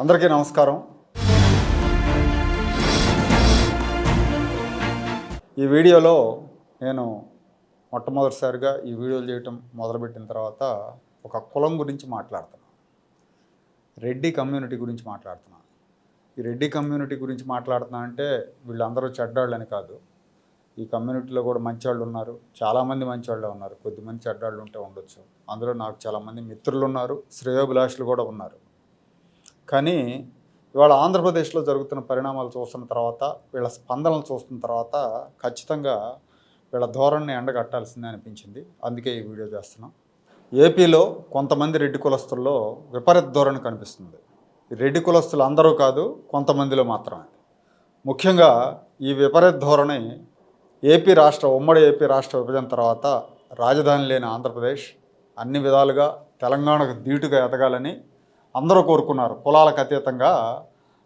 అందరికీ నమస్కారం. ఈ వీడియోలో నేను మొట్టమొదటిసారిగా ఈ వీడియోలు చేయటం మొదలుపెట్టిన తర్వాత ఒక కులం గురించి మాట్లాడుతున్నాను రెడ్డి కమ్యూనిటీ గురించి మాట్లాడుతున్నాను ఈ రెడ్డి కమ్యూనిటీ గురించి మాట్లాడుతున్నా అంటే వీళ్ళందరూ చెడ్డాళ్ళని కాదు. ఈ కమ్యూనిటీలో కూడా మంచివాళ్ళు ఉన్నారు. చాలామంది మంచివాళ్ళే ఉన్నారు. కొద్దిమంది చెడ్డాళ్ళు ఉంటే ఉండొచ్చు. అందులో నాకు చాలామంది మిత్రులు ఉన్నారు. శ్రేయోభిలాషులు కూడా ఉన్నారు. కానీ ఇవాళ ఆంధ్రప్రదేశ్లో జరుగుతున్న పరిణామాలు చూస్తున్న తర్వాత వీళ్ళ స్పందనలు చూస్తున్న తర్వాత ఖచ్చితంగా వీళ్ళ ధోరణిని ఎండగట్టాల్సిందే అనిపించింది. అందుకే ఈ వీడియో చేస్తున్నాం. ఏపీలో కొంతమంది రెడ్డి కులస్తుల్లో విపరీత ధోరణి కనిపిస్తుంది. రెడ్డి కులస్తులు అందరూ కాదు కొంతమందిలో మాత్రమే. ముఖ్యంగా ఈ విపరీత ధోరణి ఏపీ రాష్ట్ర ఉమ్మడి ఏపీ రాష్ట్ర విభజన తర్వాత రాజధాని లేని ఆంధ్రప్రదేశ్ అన్ని విధాలుగా తెలంగాణకు ధీటుగా ఎదగాలని అందరూ కోరుకున్నారు. కులాలకు అతీతంగా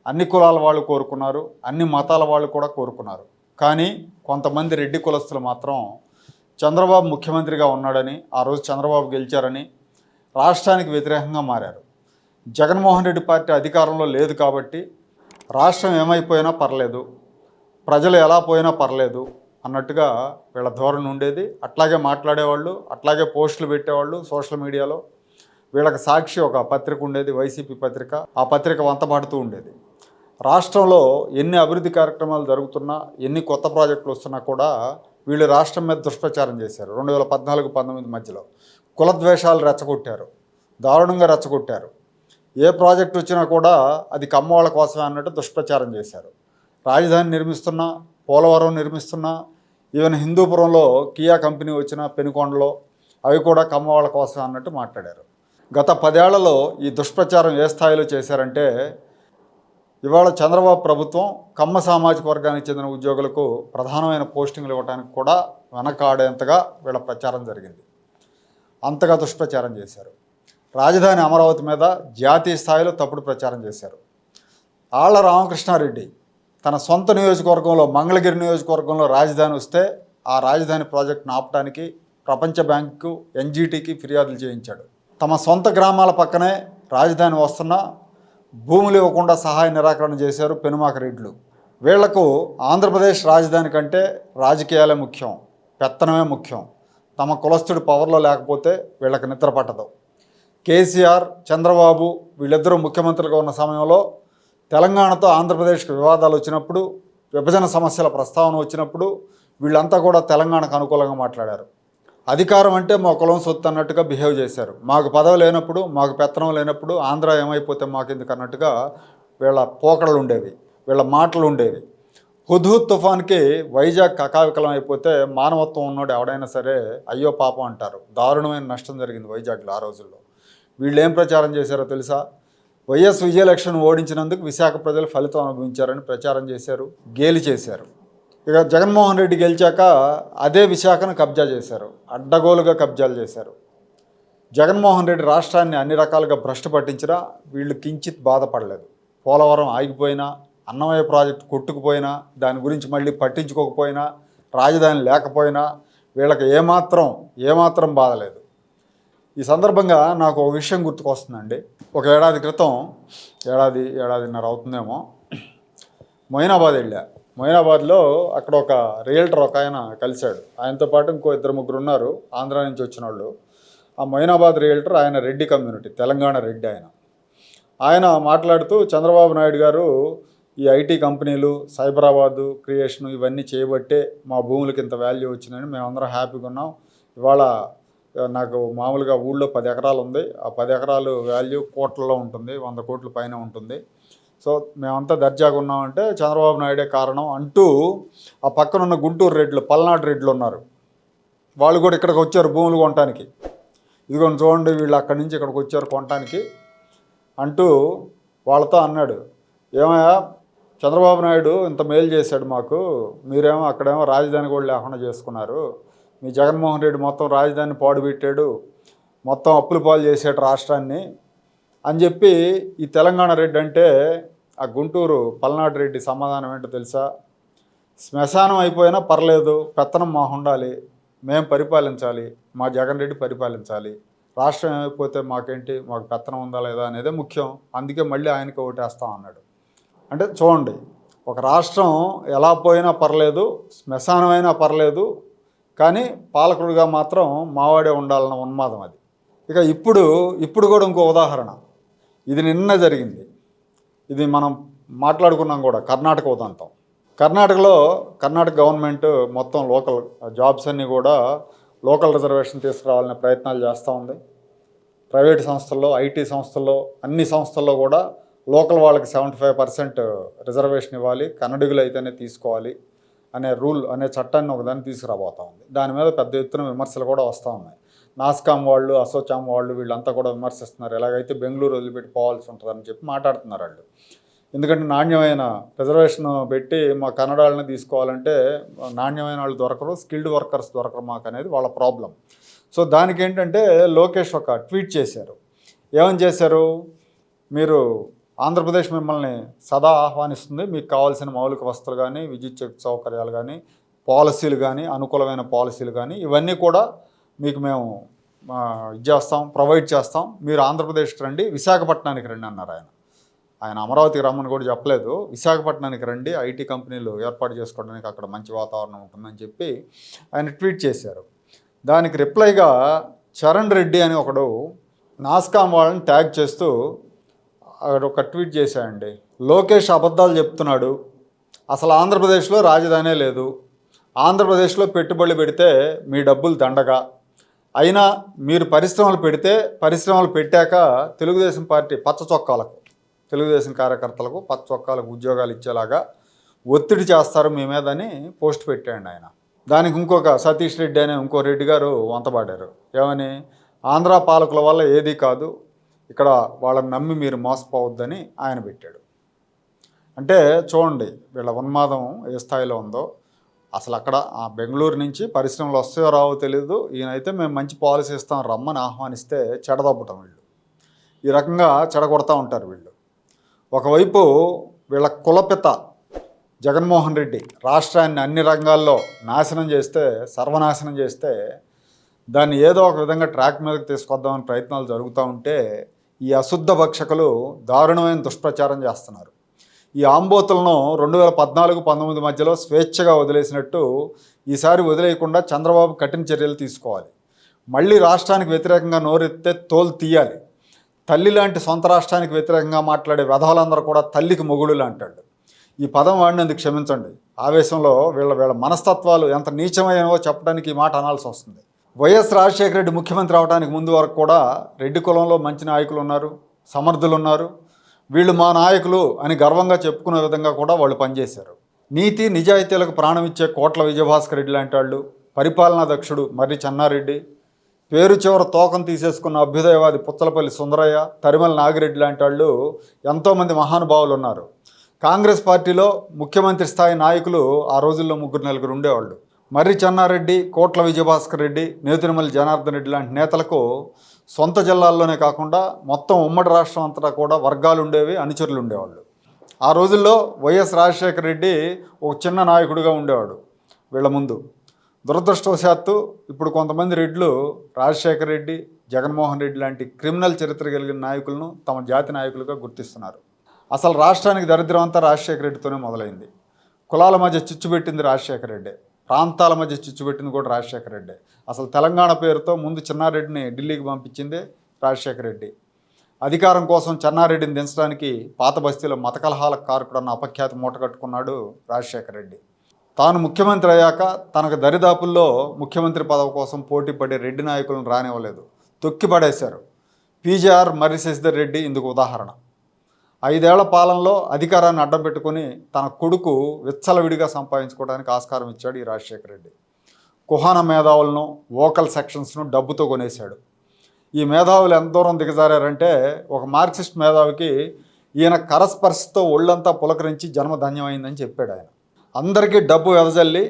అన్ని కులాల వాళ్ళు కోరుకున్నారు. అన్ని మతాల వాళ్ళు కూడా కోరుకున్నారు. కానీ కొంతమంది రెడ్డి కులస్తులు మాత్రం చంద్రబాబు ముఖ్యమంత్రిగా ఉన్నాడని ఆ రోజు చంద్రబాబు గెలిచారని రాష్ట్రానికి వ్యతిరేకంగా మారారు. జగన్మోహన్ రెడ్డి పార్టీ అధికారంలో లేదు కాబట్టి రాష్ట్రం ఏమైపోయినా పర్లేదు ప్రజలు ఎలా పోయినా పర్లేదు అన్నట్టుగా వీళ్ళ ధోరణి ఉండేది. అట్లాగే మాట్లాడేవాళ్ళు అట్లాగే పోస్టులు పెట్టేవాళ్ళు సోషల్ మీడియాలో. వీళ్ళకి సాక్షి ఒక పత్రిక ఉండేది వైసీపీ పత్రిక. ఆ పత్రిక వంతపాడుతూ ఉండేది. రాష్ట్రంలో ఎన్ని అభివృద్ధి కార్యక్రమాలు జరుగుతున్నా ఎన్ని కొత్త ప్రాజెక్టులు వస్తున్నా కూడా వీళ్ళు రాష్ట్రం మీద దుష్ప్రచారం చేశారు. రెండు వేల పద్నాలుగు పంతొమ్మిది మధ్యలో కులద్వేషాలు రెచ్చగొట్టారు. దారుణంగా రెచ్చగొట్టారు. ఏ ప్రాజెక్ట్ వచ్చినా కూడా అది కమ్మవాళ్ళ కోసమే అన్నట్టు దుష్ప్రచారం చేశారు. రాజధాని నిర్మిస్తున్నా పోలవరం నిర్మిస్తున్నా ఈవెన్ హిందూపురంలో కియా కంపెనీ వచ్చిన పెనుకొండలో అవి కూడా కమ్మవాళ్ళ కోసమే అన్నట్టు మాట్లాడారు. గత పదేళ్ళలో ఈ దుష్ప్రచారం ఏ స్థాయిలో చేశారంటే ఇవాళ చంద్రబాబు ప్రభుత్వం కమ్మ సామాజిక వర్గానికి చెందిన ఉద్యోగులకు ప్రధానమైన పోస్టింగ్లు ఇవ్వడానికి కూడా వెనకాడేంతగా వీళ్ళ ప్రచారం జరిగింది. అంతగా దుష్ప్రచారం చేశారు. రాజధాని అమరావతి మీద జాతీయ స్థాయిలో తప్పుడు ప్రచారం చేశారు. ఆళ్ళ రామకృష్ణారెడ్డి తన సొంత నియోజకవర్గంలో మంగళగిరి నియోజకవర్గంలో రాజధాని వస్తే ఆ రాజధాని ప్రాజెక్టును ఆపడానికి ప్రపంచ బ్యాంకు ఎన్జీటీకి ఫిర్యాదులు చేయించాడు. తమ సొంత గ్రామాల పక్కనే రాజధాని వస్తున్నా భూములు ఇవ్వకుండా సహాయ నిరాకరణ చేశారు పెనుమాక రెడ్లు. వీళ్ళకు ఆంధ్రప్రదేశ్ రాజధాని కంటే రాజకీయాలే ముఖ్యం పెత్తనమే ముఖ్యం. తమ కులస్తుడి పవర్లో లేకపోతే వీళ్ళకి నిద్ర పట్టదు. కేసీఆర్ చంద్రబాబు వీళ్ళిద్దరూ ముఖ్యమంత్రులుగా ఉన్న సమయంలో తెలంగాణతో ఆంధ్రప్రదేశ్కి వివాదాలు వచ్చినప్పుడు విభజన సమస్యల ప్రస్తావన వచ్చినప్పుడు వీళ్ళంతా కూడా తెలంగాణకు అనుకూలంగా మాట్లాడారు. అధికారం అంటే మా కులం సొత్తు అన్నట్టుగా బిహేవ్ చేశారు. మాకు పదవి లేనప్పుడు మాకు పెత్తనం లేనప్పుడు ఆంధ్ర ఏమైపోతే మాకు ఎందుకు అన్నట్టుగా వీళ్ళ పోకడలు ఉండేవి వీళ్ళ మాటలు ఉండేవి. హుద్హుద్ తుఫాన్కి వైజాగ్ కకావికలం అయిపోతే మానవత్వం ఉన్నోడు ఎవడైనా సరే అయ్యో పాపం అంటారు. దారుణమైన నష్టం జరిగింది వైజాగ్లో ఆ రోజుల్లో. వీళ్ళు ఏం ప్రచారం చేశారో తెలుసా? వైఎస్ విజయలక్ష్మిని ఓడించినందుకు విశాఖ ప్రజలు ఫలితం అనుభవించారని ప్రచారం చేశారు గేలి చేశారు. ఇక జగన్మోహన్ రెడ్డి గెలిచాక అదే విశాఖను కబ్జా చేశారు. అడ్డగోలుగా కబ్జాలు చేశారు. జగన్మోహన్ రెడ్డి రాష్ట్రాన్ని అన్ని రకాలుగా భ్రష్టు పట్టించినా వీళ్ళు కించిత్ బాధపడలేదు. పోలవరం ఆగిపోయినా అన్నమయ్య ప్రాజెక్టు కొట్టుకుపోయినా దాని గురించి మళ్ళీ పట్టించుకోకపోయినా రాజధాని లేకపోయినా వీళ్ళకి ఏమాత్రం ఏమాత్రం బాధలేదు ఈ సందర్భంగా నాకు ఒక విషయం గుర్తుకొస్తుందండి. ఒక ఏడాది క్రితం ఏడాది ఏడాదిన్నర అవుతుందేమో మొయినాబాద్ వెళ్ళా. మొయినాబాద్లో అక్కడ ఒక రియల్టర్ ఒక ఆయన కలిశాడు. ఆయనతో పాటు ఇంకో ఇద్దరు ముగ్గురు ఉన్నారు. ఆంధ్ర నుంచి వచ్చిన వాళ్ళు. ఆ మొయినాబాద్ రియల్టర్ ఆయన రెడ్డి కమ్యూనిటీ తెలంగాణ రెడ్డి ఆయన. ఆయన మాట్లాడుతూ చంద్రబాబు నాయుడు గారు ఈ ఐటీ కంపెనీలు సైబరాబాదు క్రియేషన్ ఇవన్నీ చేయబట్టే మా భూములకి ఇంత వాల్యూ వచ్చిందని మేమందరం హ్యాపీగా ఉన్నాం. ఇవాళ నాకు మామూలుగా ఊళ్ళో పది ఎకరాలు ఉంది. ఆ పది ఎకరాలు వాల్యూ కోట్లలో ఉంటుంది వంద కోట్ల పైన ఉంటుంది. సో మేమంతా దర్జాగా ఉన్నామంటే చంద్రబాబు నాయుడే కారణం అంటూ ఆ పక్కన ఉన్న గుంటూరు రెడ్లు పల్నాడు రెడ్లు ఉన్నారు. వాళ్ళు కూడా ఇక్కడికి వచ్చారు భూములు కొనటానికి. ఇదిగోండి చూడండి వీళ్ళు అక్కడి నుంచి ఇక్కడికి వచ్చారు కొనటానికి అంటూ వాళ్ళతో అన్నాడు. ఏమయ్యా చంద్రబాబు నాయుడు ఇంత మేలు చేశాడు మాకు మీరేమో అక్కడేమో రాజధాని కూడా లేకుండా చేసుకున్నారు. మీ జగన్మోహన్ రెడ్డి మొత్తం రాజధాని పాడుపెట్టాడు మొత్తం అప్పులు పాలు చేసాడు రాష్ట్రాన్ని అని చెప్పి ఈ తెలంగాణ రెడ్డి అంటే ఆ గుంటూరు పల్నాడు రెడ్డి సమాధానం ఏంటో తెలుసా? శ్మశానం అయిపోయినా పర్లేదు పెత్తనం మా ఉండాలి మేము పరిపాలించాలి మా జగన్ రెడ్డి పరిపాలించాలి. రాష్ట్రం ఏమైపోతే మాకేంటి? మాకు పెత్తనం ఉందా లేదా అనేదే ముఖ్యం. అందుకే మళ్ళీ ఆయనకి ఓటేస్తాం అన్నాడు. అంటే చూడండి ఒక రాష్ట్రం ఎలా పోయినా పర్లేదు శ్మశానమైనా పర్లేదు కానీ పాలకుడిగా మాత్రం మావాడే ఉండాలన్న ఉన్మాదం అది. ఇక ఇప్పుడు ఇప్పుడు కూడా ఇంకో ఉదాహరణ. ఇది నిన్న జరిగింది. ఇది మనం మాట్లాడుకున్నాం కూడా కర్ణాటక ఉదంతం. కర్ణాటకలో కర్ణాటక గవర్నమెంట్ మొత్తం లోకల్ జాబ్స్ అన్నీ కూడా లోకల్ రిజర్వేషన్ తీసుకురావాలనే ప్రయత్నాలు చేస్తూ ఉంది. ప్రైవేట్ సంస్థల్లో ఐటీ సంస్థల్లో అన్ని సంస్థల్లో కూడా లోకల్ వాళ్ళకి సెవెంటీ ఫైవ్ పర్సెంట్ రిజర్వేషన్ ఇవ్వాలి కన్నడిగులు అయితేనే తీసుకోవాలి అనే రూల్ అనే చట్టాన్ని ఒకదాన్ని తీసుకురాబోతా ఉంది. దాని మీద పెద్ద ఎత్తున విమర్శలు కూడా వస్తూ ఉన్నాయి. నాస్కామ్ వాళ్ళు అసోచాం వాళ్ళు వీళ్ళంతా కూడా విమర్శిస్తున్నారు. ఎలాగైతే బెంగళూరు వదిలిపెట్టి పోవాల్సి ఉంటుందని చెప్పి మాట్లాడుతున్నారు వాళ్ళు. ఎందుకంటే నాణ్యమైన రిజర్వేషన్ పెట్టి మా కన్నడ వాళ్ళని తీసుకోవాలంటే నాణ్యమైన వాళ్ళు దొరకరు స్కిల్డ్ వర్కర్స్ దొరకరు మాకు అనేది వాళ్ళ ప్రాబ్లం. సో దానికి ఏంటంటే లోకేష్ ఒక ట్వీట్ చేశారు. ఏమని చేశారు? మీరు ఆంధ్రప్రదేశ్ మిమ్మల్ని సదా ఆహ్వానిస్తుంది. మీకు కావాల్సిన మౌలిక వస్తువులు కానీ విద్యుత్ సౌకర్యాలు కానీ పాలసీలు కానీ అనుకూలమైన పాలసీలు కానీ ఇవన్నీ కూడా మీకు మేము ఇది చేస్తాం ప్రొవైడ్ చేస్తాం. మీరు ఆంధ్రప్రదేశ్కి రండి విశాఖపట్నానికి రండి అన్నారు ఆయన. ఆయన అమరావతికి రమ్మని కూడా చెప్పలేదు. విశాఖపట్నానికి రండి ఐటీ కంపెనీలు ఏర్పాటు చేసుకోవడానికి అక్కడ మంచి వాతావరణం ఉంటుందని చెప్పి ఆయన ట్వీట్ చేశారు. దానికి రిప్లైగా చరణ్ రెడ్డి అని ఒకడు నాస్కామ్ వాళ్ళని ట్యాగ్ చేస్తూ అక్కడ ఒక ట్వీట్ చేశాయండి లోకేష్ అబద్ధాలు చెప్తున్నాడు. అసలు ఆంధ్రప్రదేశ్లో రాజధానే లేదు. ఆంధ్రప్రదేశ్లో పెట్టుబడులు పెడితే మీ డబ్బులు దండగా. అయినా మీరు పరిశ్రమలు పెడితే పరిశ్రమలు పెట్టాక తెలుగుదేశం పార్టీ పచ్చ చొక్కాలకు తెలుగుదేశం కార్యకర్తలకు పచ్చ చొక్కాలకు ఉద్యోగాలు ఇచ్చేలాగా ఒత్తిడి చేస్తారు మీ మీదని పోస్ట్ పెట్టాడు ఆయన. దానికి ఇంకొక సతీష్ రెడ్డి అనే ఇంకో రెడ్డి గారు వంతపాడారు ఏమని? ఆంధ్ర పాలకుల వల్ల ఏదీ కాదు ఇక్కడ వాళ్ళని నమ్మి మీరు మోసపోవద్దని ఆయన పెట్టాడు. అంటే చూడండి వీళ్ళ ఉన్మాదం ఏ స్థాయిలో ఉందో అసలు అక్కడ ఆ బెంగళూరు నుంచి పరిశ్రమలు వస్తాయో రావో తెలియదు ఈయనైతే మేము మంచి పాలసీ ఇస్తాం రమ్మని ఆహ్వానిస్తే చెడదొబ్బటం వీళ్ళు. ఈ రకంగా చెడగొడతా ఉంటారు వీళ్ళు. ఒకవైపు వీళ్ళ కులపిత జగన్మోహన్ రెడ్డి రాష్ట్రాన్ని అన్ని రంగాల్లో నాశనం చేస్తే సర్వనాశనం చేస్తే దాన్ని ఏదో ఒక విధంగా ట్రాక్ మీదకి తీసుకొద్దామని ప్రయత్నాలు జరుగుతూ ఉంటే ఈ అశుద్ధ భక్షకులు దారుణమైన దుష్ప్రచారం చేస్తున్నారు. ఈ ఆంబోతులను రెండు వేల పద్నాలుగు పంతొమ్మిది మధ్యలో స్వేచ్ఛగా వదిలేసినట్టు ఈసారి వదిలేయకుండా చంద్రబాబు కఠిన చర్యలు తీసుకోవాలి. మళ్ళీ రాష్ట్రానికి వ్యతిరేకంగా నోరెత్తే తోలు తీయాలి. తల్లి లాంటి సొంత రాష్ట్రానికి వ్యతిరేకంగా మాట్లాడే వెధవలందరూ కూడా తల్లికి మొగుడు లాంటాడు ఈ పదం వాడినందుకు క్షమించండి. ఆవేశంలో వీళ్ళ వీళ్ళ మనస్తత్వాలు ఎంత నీచమైనవో చెప్పడానికి ఈ మాట అనాల్సి వస్తుంది. వైఎస్ రాజశేఖర రెడ్డి ముఖ్యమంత్రి అవడానికి ముందు వరకు కూడా రెడ్డి కులంలో మంచి నాయకులు ఉన్నారు సమర్థులు ఉన్నారు. వీళ్ళు మా నాయకులు అని గర్వంగా చెప్పుకునే విధంగా కూడా వాళ్ళు పనిచేశారు. నీతి నిజాయితీలకు ప్రాణం ఇచ్చే కోట్ల విజయభాస్కర్ రెడ్డి లాంటి వాళ్ళు పరిపాలనా దక్షుడు మర్రి చెన్నారెడ్డి పేరు చివర తోకం తీసేసుకున్న అభ్యుదయవాది పుచ్చలపల్లి సుందరయ్య తరిమల నాగిరెడ్డి లాంటి వాళ్ళు ఎంతోమంది మహానుభావులు ఉన్నారు. కాంగ్రెస్ పార్టీలో ముఖ్యమంత్రి స్థాయి నాయకులు ఆ రోజుల్లో ముగ్గురు నలుగురు ఉండేవాళ్ళు. మర్రి చెన్నారెడ్డి కోట్ల విజయభాస్కర్ రెడ్డి నేతినమల్లి జనార్దన్ రెడ్డి లాంటి నేతలకు సొంత జిల్లాల్లోనే కాకుండా మొత్తం ఉమ్మడి రాష్ట్రం అంతటా కూడా వర్గాలు ఉండేవి అనుచరులు ఉండేవాళ్ళు. ఆ రోజుల్లో వైఎస్ రాజశేఖర రెడ్డి ఒక చిన్న నాయకుడిగా ఉండేవాడు వీళ్ళ ముందు. దురదృష్టవశాత్తు ఇప్పుడు కొంతమంది రెడ్లు రాజశేఖర రెడ్డి జగన్మోహన్ రెడ్డి లాంటి క్రిమినల్ చరిత్ర కలిగిన నాయకులను తమ జాతి నాయకులుగా గుర్తిస్తున్నారు. అసలు రాష్ట్రానికి దరిద్రం అంతా రాజశేఖర రెడ్డితోనే మొదలైంది. కులాల మధ్య చిచ్చు పెట్టింది రాజశేఖర రెడ్డి. ప్రాంతాల మధ్య చిచ్చుపెట్టింది కూడా రాజశేఖర రెడ్డి. అసలు తెలంగాణ పేరుతో ముందు చిన్నారెడ్డిని ఢిల్లీకి పంపించింది రాజశేఖర రెడ్డి. అధికారం కోసం చెన్నారెడ్డిని దించడానికి పాత బస్తీలో మతకలహాల కారుకుడు కారకుడన్న అపఖ్యాతి మూటగట్టుకున్నాడు రాజశేఖర రెడ్డి. తాను ముఖ్యమంత్రి అయ్యాక తనకు దరిదాపుల్లో ముఖ్యమంత్రి పదవి కోసం పోటీ పడే రెడ్డి నాయకులను రానివ్వలేదు. తొక్కి పడేశారు పీజీఆర్ మర్రి శశిధర్ రెడ్డి ఇందుకు ఉదాహరణ. ఐదేళ్ళ పాలనలో అధికారాన్ని అడ్డం పెట్టుకుని తన కొడుకు విచ్చలవిడిగా సంపాదించుకోవడానికి ఆస్కారం ఇచ్చాడు ఈ రాజశేఖర రెడ్డి. కుహాన మేధావులను వోకల్ సెక్షన్స్ను డబ్బుతో కొనేశాడు. ఈ మేధావులు ఎంత దూరం దిగజారారంటే ఒక మార్క్సిస్ట్ మేధావికి ఈయన కరస్పర్శతో ఒళ్ళంతా పులకరించి జన్మ ధన్యమైందని చెప్పాడు ఆయన. అందరికీ డబ్బు వెదజల్లి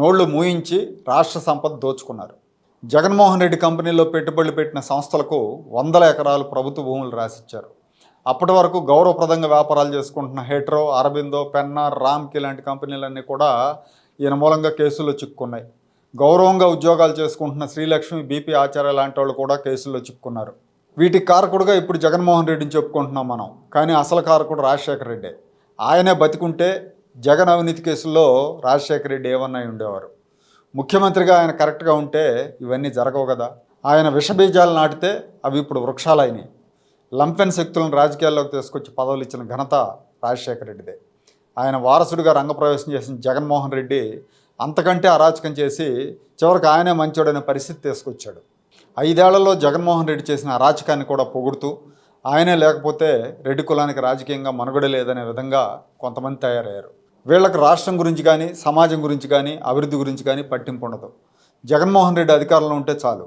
నోళ్ళు మూయించి రాష్ట్ర సంపద దోచుకున్నారు. జగన్మోహన్ రెడ్డి కంపెనీలో పెట్టుబడులు పెట్టిన సంస్థలకు వందల ఎకరాలు ప్రభుత్వ భూములు రాసిచ్చారు. అప్పటి వరకు గౌరవప్రదంగా వ్యాపారాలు చేసుకుంటున్న హెట్రో అరబిందో పెన్నా రామ్కి లాంటి కంపెనీలన్నీ కూడా ఈయన మూలంగా కేసుల్లో చిక్కుకున్నాయి గౌరవంగా ఉద్యోగాలు చేసుకుంటున్న శ్రీలక్ష్మి బీపీ ఆచార్య లాంటి వాళ్ళు కూడా కేసుల్లో చిక్కుకున్నారు వీటి కారకుడుగా ఇప్పుడు జగన్మోహన్ రెడ్డిని చెప్పుకుంటున్నాం మనం. కానీ అసలు కారకుడు రాజశేఖర రెడ్డి. ఆయనే బతికుంటే జగన్ అవినీతి కేసుల్లో రాజశేఖర రెడ్డి ఏమన్నా ఉండేవారు. ముఖ్యమంత్రిగా ఆయన కరెక్ట్గా ఉంటే ఇవన్నీ జరగవు కదా. ఆయన విషబీజాలు నాటితే అవి ఇప్పుడు వృక్షాలైనాయి లంపెన్ శక్తులను రాజకీయాల్లోకి తీసుకొచ్చి పదవులు ఇచ్చిన ఘనత రాజశేఖర రెడ్డిదే. ఆయన వారసుడిగా రంగప్రవేశం చేసిన జగన్మోహన్ రెడ్డి అంతకంటే అరాచకం చేసి చివరికి ఆయనే మంచోడనే పరిస్థితి తీసుకొచ్చాడు. ఐదేళ్ళలో జగన్మోహన్ రెడ్డి చేసిన అరాచకాన్ని కూడా పొగుడుతూ ఆయనే లేకపోతే రెడ్డి కులానికి రాజకీయంగా మనుగడ లేదనే విధంగా కొంతమంది తయారయ్యారు. వీళ్ళకి రాష్ట్రం గురించి కానీ సమాజం గురించి కానీ అభివృద్ధి గురించి కానీ పట్టింపు ఉండదు. జగన్మోహన్ రెడ్డి అధికారంలో ఉంటే చాలు.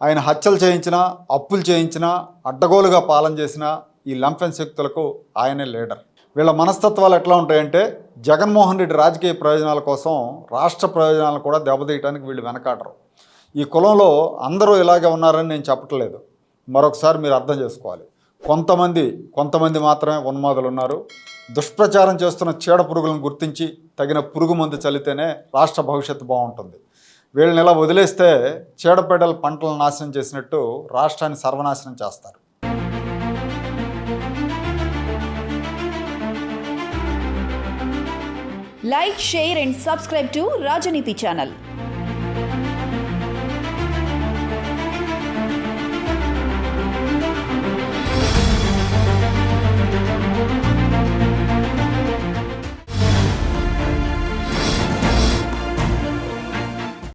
ఆయన హత్యలు చేయించినా అప్పులు చేయించినా అడ్డగోలుగా పాలన చేసిన ఈ లంపెన్ శక్తులకు ఆయనే లీడర్. వీళ్ళ మనస్తత్వాలు ఎట్లా ఉంటాయంటే జగన్మోహన్ రెడ్డి రాజకీయ ప్రయోజనాల కోసం రాష్ట్ర ప్రయోజనాలను కూడా దెబ్బతీయడానికి వీళ్ళు వెనకాడరు. ఈ కులంలో అందరూ ఇలాగే ఉన్నారని నేను చెప్పట్లేదు. మరొకసారి మీరు అర్థం చేసుకోవాలి. కొంతమంది కొంతమంది మాత్రమే ఉన్మాదులు ఉన్నారు దుష్ప్రచారం చేస్తున్న చీడ పురుగులను గుర్తించి తగిన పురుగు మందు చల్లితేనే రాష్ట్ర భవిష్యత్తు బాగుంటుంది. వీళ్ళని ఇలా వదిలేస్తే చీడపీడల పంటలను నాశనం చేసినట్టు రాష్ట్రాన్ని సర్వనాశనం చేస్తారు. Like share and subscribe to Rajaneeti channel